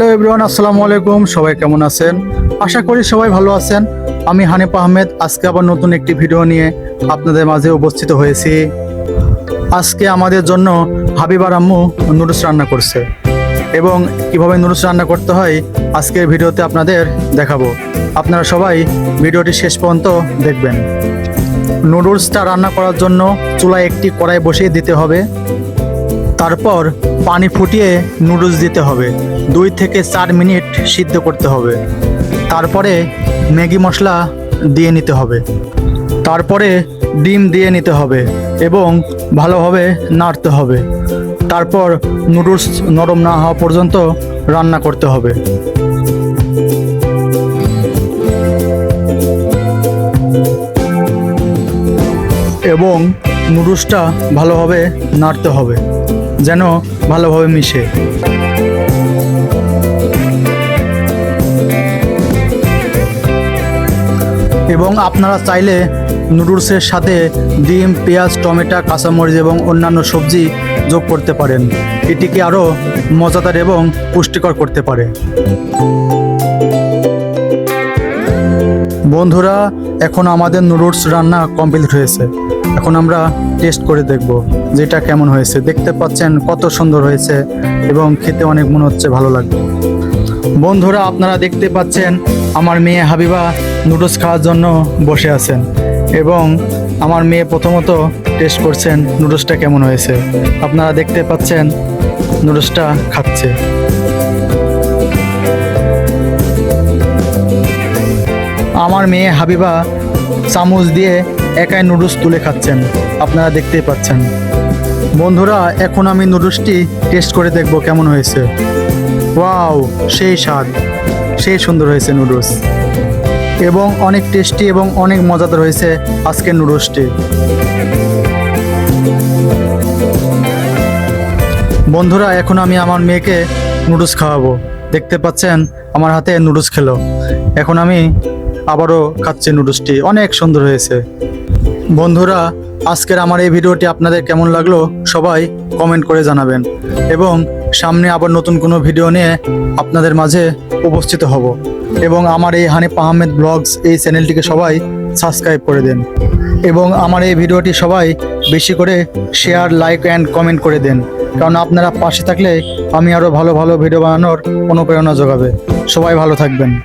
Hello everyone আসসালামু আলাইকুম। সবাই কেমন আছেন? আশা করি সবাই ভালো আছেন। আমি হানিফ আহমেদ। আজকে আবার নতুন একটি ভিডিও নিয়ে আপনাদের মাঝে উপস্থিত হয়েছি। আজকে আমাদের জন্য হাবিবার আম্মু নুডলস রান্না করছে। এবং কীভাবে নুডলস রান্না করতে হয়, আজকের ভিডিওতে আপনাদের দেখাবো। আপনারা সবাই ভিডিওটি শেষ পর্যন্ত দেখবেন। নুডলসটা রান্না করার জন্য চুলায় একটি কড়াই বসিয়ে দিতে হবে। তারপর পানি ফুটিয়ে নুডলস দিতে হবে। দুই থেকে চার মিনিট সিদ্ধ করতে হবে। তারপরে ম্যাগি মশলা দিয়ে নিতে হবে। তারপরে ডিম দিয়ে নিতে হবে এবং ভালোভাবে নাড়তে হবে। তারপর নুডলস নরম না হওয়া পর্যন্ত রান্না করতে হবে। এবং নুডলসটা ভালোভাবে নাড়তে হবে। যেন ভালোভাবে মিশে। এবং আপনারা চাইলে নুডলসের সাথে ডিম, পেঁয়াজ, টমেটো, কাঁচামরিচ এবং অন্যান্য সবজি যোগ করতে পারেন। এটিকে আরও মজাদার এবং পুষ্টিকর করতে পারে। বন্ধুরা, এখন আমাদের নুডলস রান্না কমপ্লিট হয়েছে। এখন আমরা টেস্ট করে দেখব যেটা কেমন হয়েছে। দেখতে পাচ্ছেন কত সুন্দর হয়েছে এবং খেতে অনেক মনে হচ্ছে ভালো লাগবে। বন্ধুরা, আপনারা দেখতে পাচ্ছেন আমার মেয়ে হাবিবা নুডলস খাওয়ার জন্য বসে আছেন এবং আমার মেয়ে প্রথমত টেস্ট করছেন নুডলসটা কেমন হয়েছে। আপনারা দেখতে পাচ্ছেন নুডলসটা খাচ্ছে। আমার মেয়ে হাবিবা চামচ দিয়ে একাই নুডলস তুলে খাচ্ছেন। আপনারা দেখতেই পাচ্ছেন। বন্ধুরা, এখন আমি নুডলসটি টেস্ট করে দেখব কেমন হয়েছে। ওয়াও, সেই স্বাদ। সেই সুন্দর হয়েছে নুডলস। এবং অনেক টেস্টি এবং অনেক মজাদার হয়েছে আজকের নুডলসটি। বন্ধুরা, এখন আমি আমার মেয়েকে নুডলস খাওয়াবো। দেখতে পাচ্ছেন, আমার হাতে নুডলস খেলো। এখন আমি আবারও খাচ্ছি নুডলসটি। অনেক সুন্দর হয়েছে। বন্ধুরা, আজকের আমার এই ভিডিওটি আপনাদের কেমন লাগল সবাই কমেন্ট করে জানাবেন। এবং সামনে আবার নতুন কোনো ভিডিও নিয়ে আপনাদের মাঝে উপস্থিত হব। এবং আমার এই হানিফ আহমেদ ব্লগস এই চ্যানেলটিকে সবাই সাবস্ক্রাইব করে দেন। এবং আমার এই ভিডিওটি সবাই বেশি করে শেয়ার লাইক অ্যান্ড কমেন্ট করে দেন। কারণ আপনারা পাশে থাকলে আমি আরও ভালো ভালো ভিডিও বানানোর অনুপ্রেরণা যোগাবে। সবাই ভালো থাকবেন।